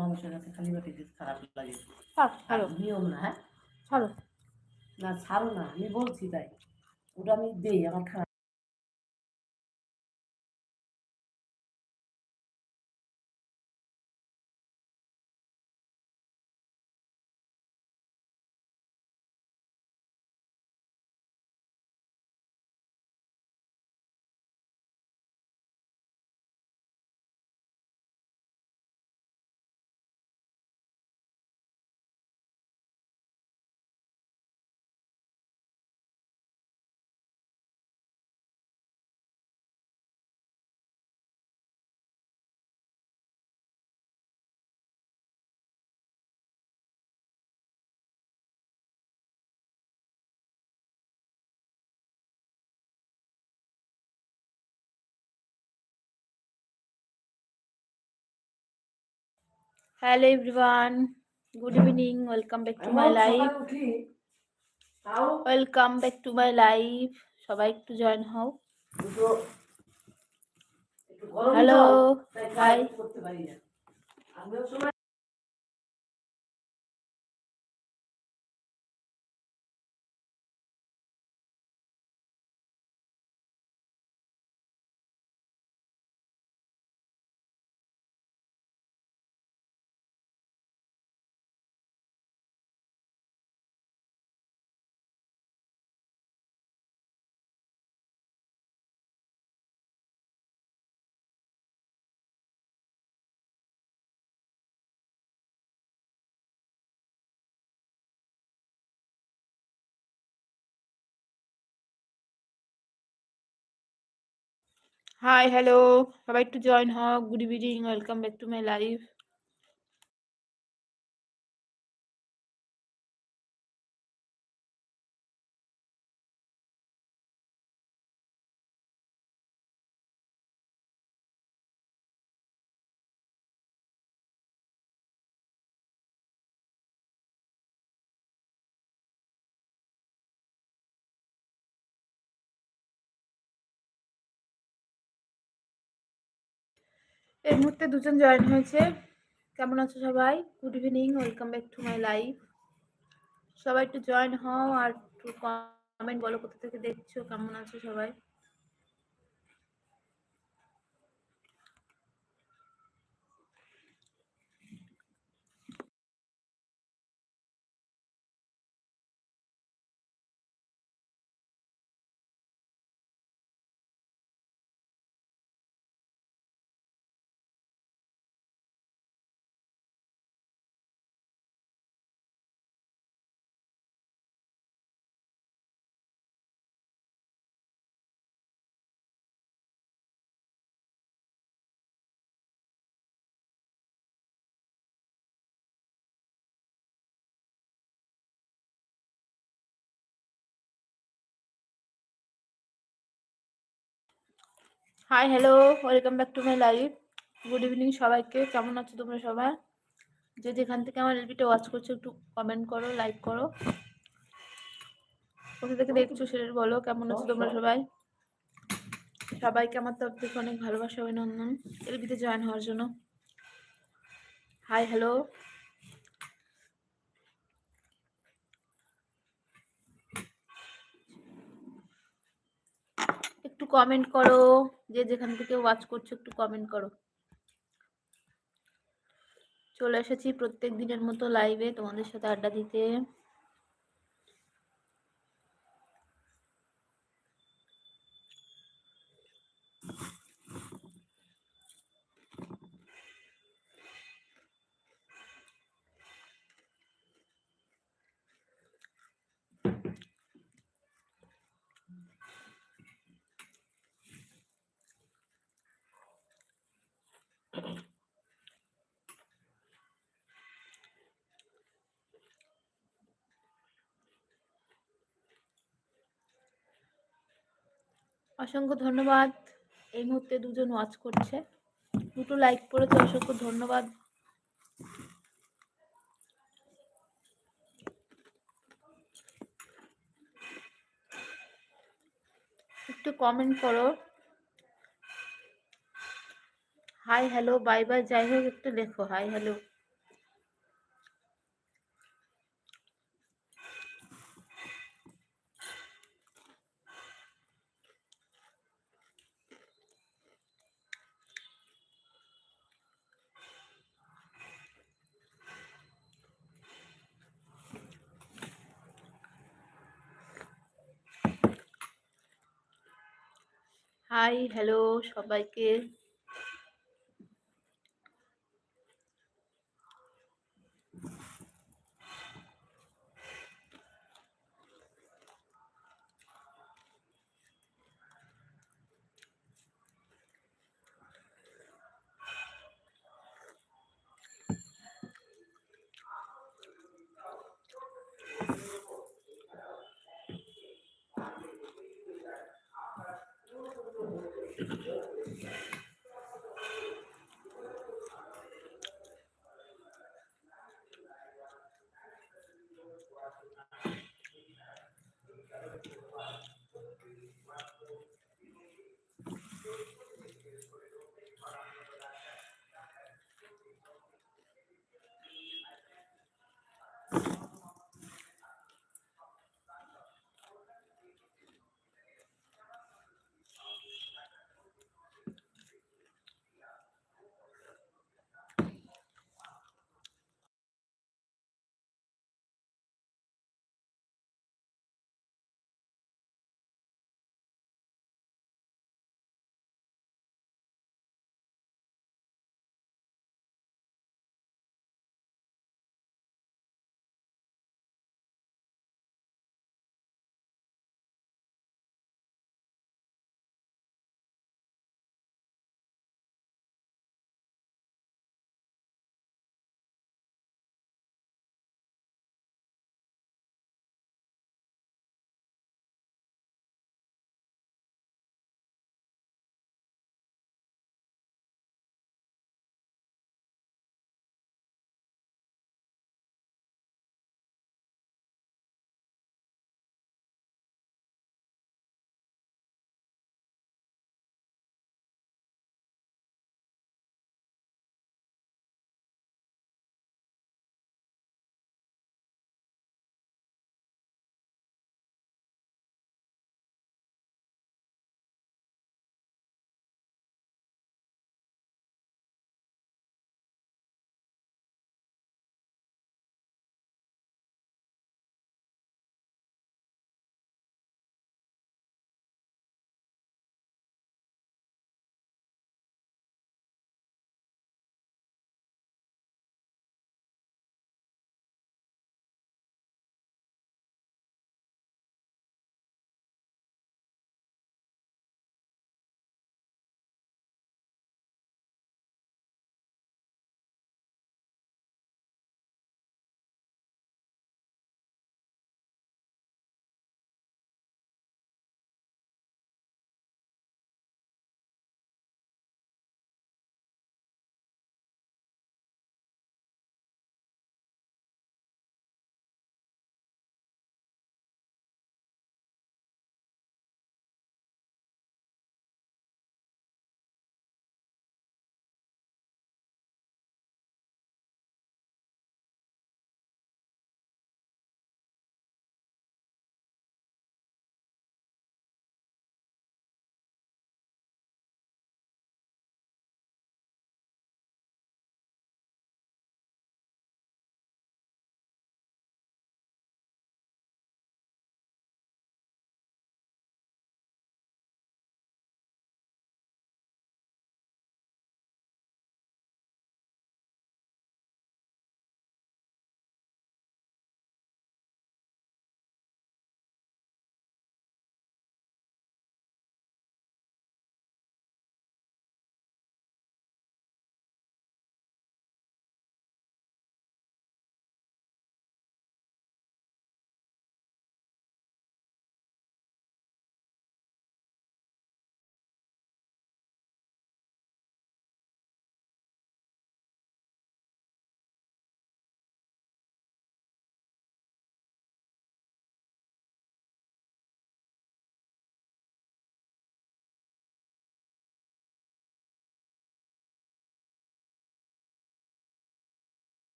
মানুষের কাছে খালি বাটি দিতে খারাপ লাগে। ছাড়ো নিয়ম না হ্যাঁ? ছাড়ো না ছাড়ো না আমি বলছি তাই। ওটা আমি দেই আমার খারাপ hello everyone good evening welcome back to my live welcome back to my life সবাই একটু জয়েন হও। হ্যালো হাই হাই হ্যালো সবাই একটু জয়েন হও। Good evening welcome back to my life এই মুহূর্তে দুজন জয়েন হয়েছে। কেমন আছো সবাই? Good evening welcome back to my life সবাই একটু জয়েন হও আর একটু কমেন্ট বলো কোথা থেকে দেখছ, কেমন আছো সবাই? Hi hello welcome back to my life good evening সবাইকে। কেমন আছো তোমরা সবাই? যে যেখান থেকে আমার রেলভিটা ওয়াচ করছ, একটু কমেন্ট করো লাইক করো। কোথা থেকে দেখছ সেটা বলো। কেমন আছো তোমরা সবাই? সবাইকে আমার তরফ থেকে অনেক ভালোবাসা, অভিনন্দন। এলবিতে জয়েন হওয়ার জন্য। হাই হ্যালো একটু কমেন্ট করো। যে যেখান থেকে ওয়াচ করছ একটু কমেন্ট করো। চলে এসেছি প্রত্যেক দিনের মতো লাইভে তোমাদের সাথে আড্ডা দিতে। অসংখ্য ধন্যবাদ। এই মুহূর্তে দুজন ওয়াচ করছে। দুটো লাইক করেছে অসংখ্য ধন্যবাদ। একটু কমেন্ট করো। হাই হ্যালো বাই বাই যাই হোক একটু লেখো হাই হ্যালো হাই হ্যালো সবাইকে।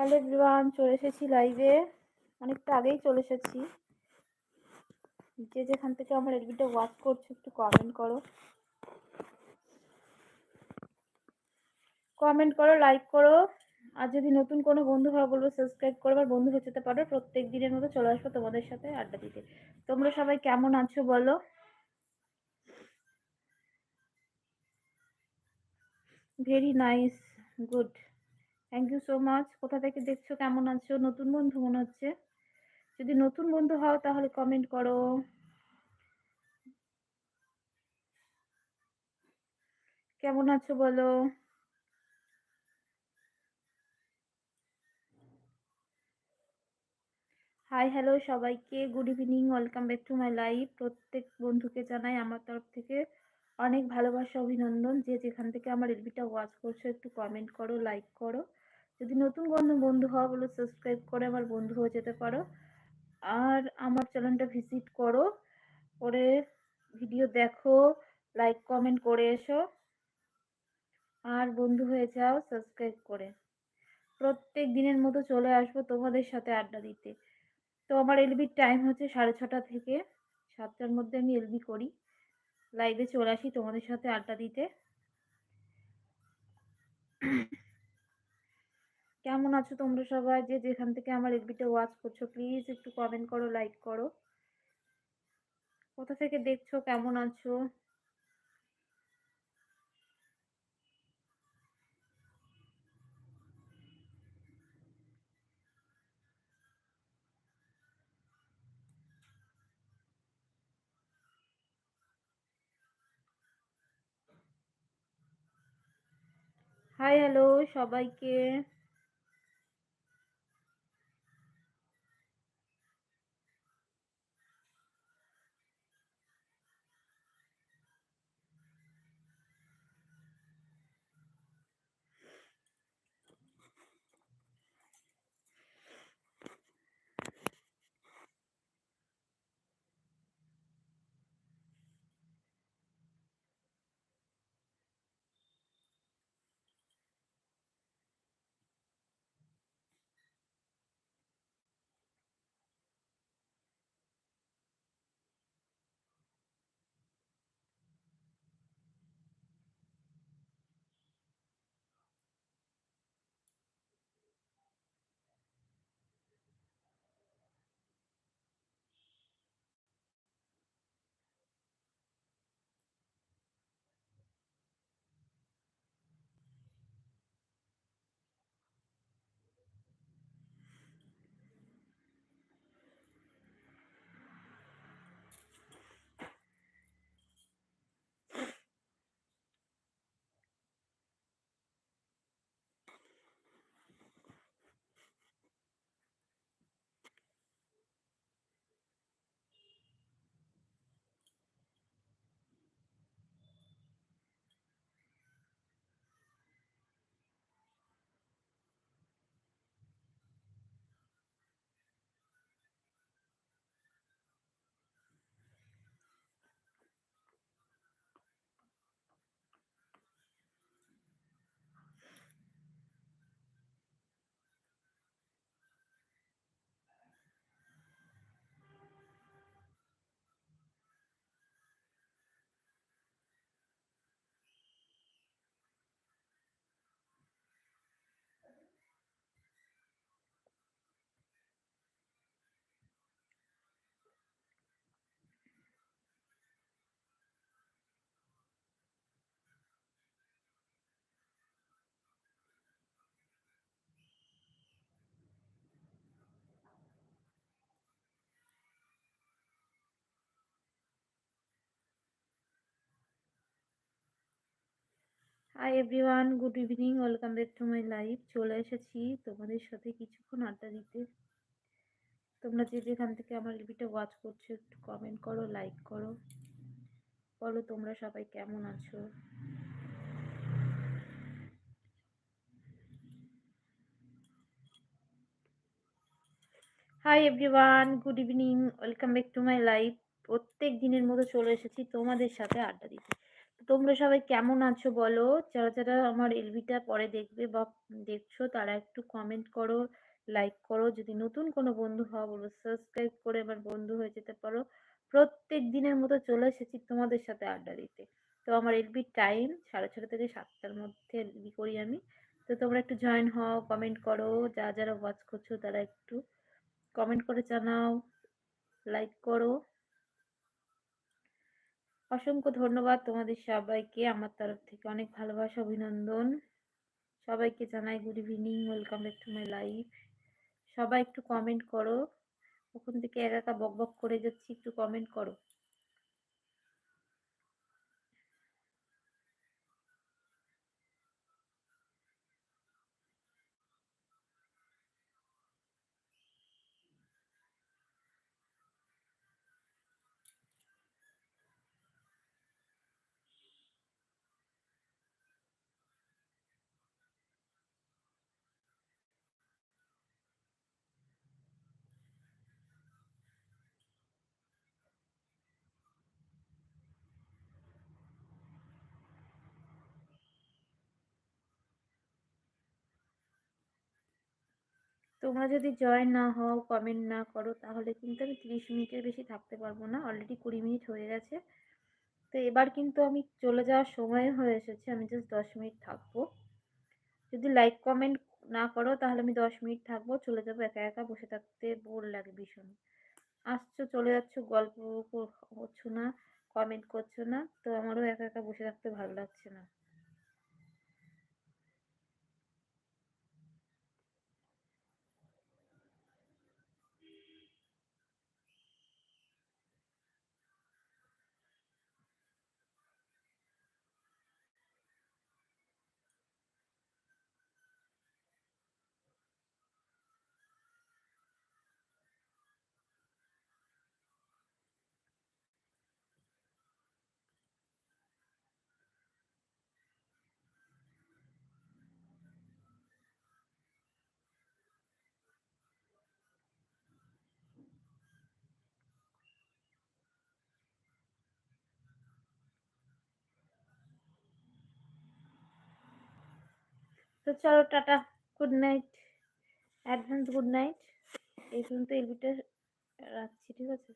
হ্যালো এভরিওয়ান চলে এসেছি লাইভে অনেকটা আগেই চলে এসেছি। যে যেখান থেকে আমার এলবিটা ওয়াচ করছ, একটু কমেন্ট করো। কমেন্ট করো লাইক করো। আর যদি নতুন কোনো বন্ধু হয়, বলব সাবস্ক্রাইব করো। আর বন্ধু হয়ে যেতে পারো, প্রত্যেক দিনের মতো চলে আসব তোমাদের সাথে আড্ডা দিতে। তোমরা সবাই কেমন আছো বলো? Very nice good thank you so much কোথা থেকে দেখছ? কেমন আছো? নতুন বন্ধু মনে হচ্ছে? যদি নতুন বন্ধু হও তাহলে কমেন্ট করো। কেমন আছো বলো? হাই হ্যালো সবাইকে। Good evening welcome back to my life প্রত্যেক বন্ধুকে জানাই আমার তরফ থেকে অনেক ভালোবাসা, অভিনন্দন। যে যেখান থেকে আমার এলবিটা ওয়াচ করছ, একটু কমেন্ট করো লাইক করো। যদি নতুন বন্ধু বন্ধু হওয়া বলো সাবস্ক্রাইব করে আমার বন্ধু হয়ে যেতে পারো। আর আমার চ্যানেলটা ভিজিট করো, করে ভিডিও দেখো লাইক কমেন্ট করে এসো। আর বন্ধু হয়ে যাও সাবস্ক্রাইব করে। প্রত্যেক দিনের মতো চলে আসব তোমাদের সাথে আড্ডা দিতে। তো আমার এলবির টাইম হচ্ছে সাড়ে ছটা থেকে সাতটার মধ্যে আমি এলবি করি। লাইভে চলে আসি তোমাদের সাথে আড্ডা দিতে। কেমন আছো তোমরা সবাই? যে যেখান থেকে আমার এলবিটা ওয়াচ করছ প্লিজ একটু কমেন্ট করো লাইক করো। কোথা থেকে দেখছ, কেমন আছো? হাই হ্যালো সবাইকে। Hi everyone good evening welcome back to my life চলে এসেছি তোমাদের সাথে কিছুক্ষণ আড্ডা দিতে। তোমরা যে যেখান থেকে আমার লিপিটা ওয়াচ করছ, একটু কমেন্ট করো লাইক করো। বলো তোমরা সবাই কেমন আছো? Hi everyone good evening welcome back to my life প্রত্যেক দিনের মতো চলে এসেছি তোমাদের সাথে আড্ডা দিতে। তোমরা সবাই কেমন আছো বলো? যারা যারা আমার এলবিটা পরে দেখবে বা দেখছ, তারা একটু কমেন্ট করো লাইক করো। যদি নতুন কোনো বন্ধু হও বলব সাবস্ক্রাইব করে আমার বন্ধু হয়ে যেতে পারো। প্রত্যেক দিনের মতো চলে এসেছি তোমাদের সাথে আড্ডা দিতে। তো আমার এলবির টাইম সাড়ে ছটা থেকে সাতটার মধ্যে এলবি করি আমি। তো তোমরা একটু জয়েন হও কমেন্ট করো। যা, যারা ওয়াচ করছ, তারা একটু কমেন্ট করে জানাও লাইক করো। অসংখ্য ধন্যবাদ তোমাদের সবাইকে। আমার তরফ থেকে অনেক ভালোবাসা, অভিনন্দন। সবাইকে জানাই good evening welcome back to my life সবাই একটু কমেন্ট করো। ওখান থেকে একা একা বক বক করে যাচ্ছি, একটু কমেন্ট করো। তোমরা যদি জয়েন না হও কমেন্ট না করো, তাহলে কিন্তু আমি তিরিশ মিনিটের বেশি থাকতে পারব না। অলরেডি কুড়ি মিনিট হয়ে গেছে। তো এবার কিন্তু আমি চলে যাওয়ার সময় হয়ে এসেছে, আমি জাস্ট দশ মিনিট থাকব। যদি লাইক কমেন্ট না করো, তাহলে আমি দশ মিনিট থাকব, চলে যাব একা একা বসে থাকতে বোর লাগে ভীষণ। আসছো, চলে যাচ্ছ, গল্প করছ না কমেন্ট করছ না, তো আমারও একা একা বসে থাকতে ভালো লাগছে না। তো চলো tata good night advance good night এই পর্যন্ত এলবিটা রাখছি ঠিক আছে?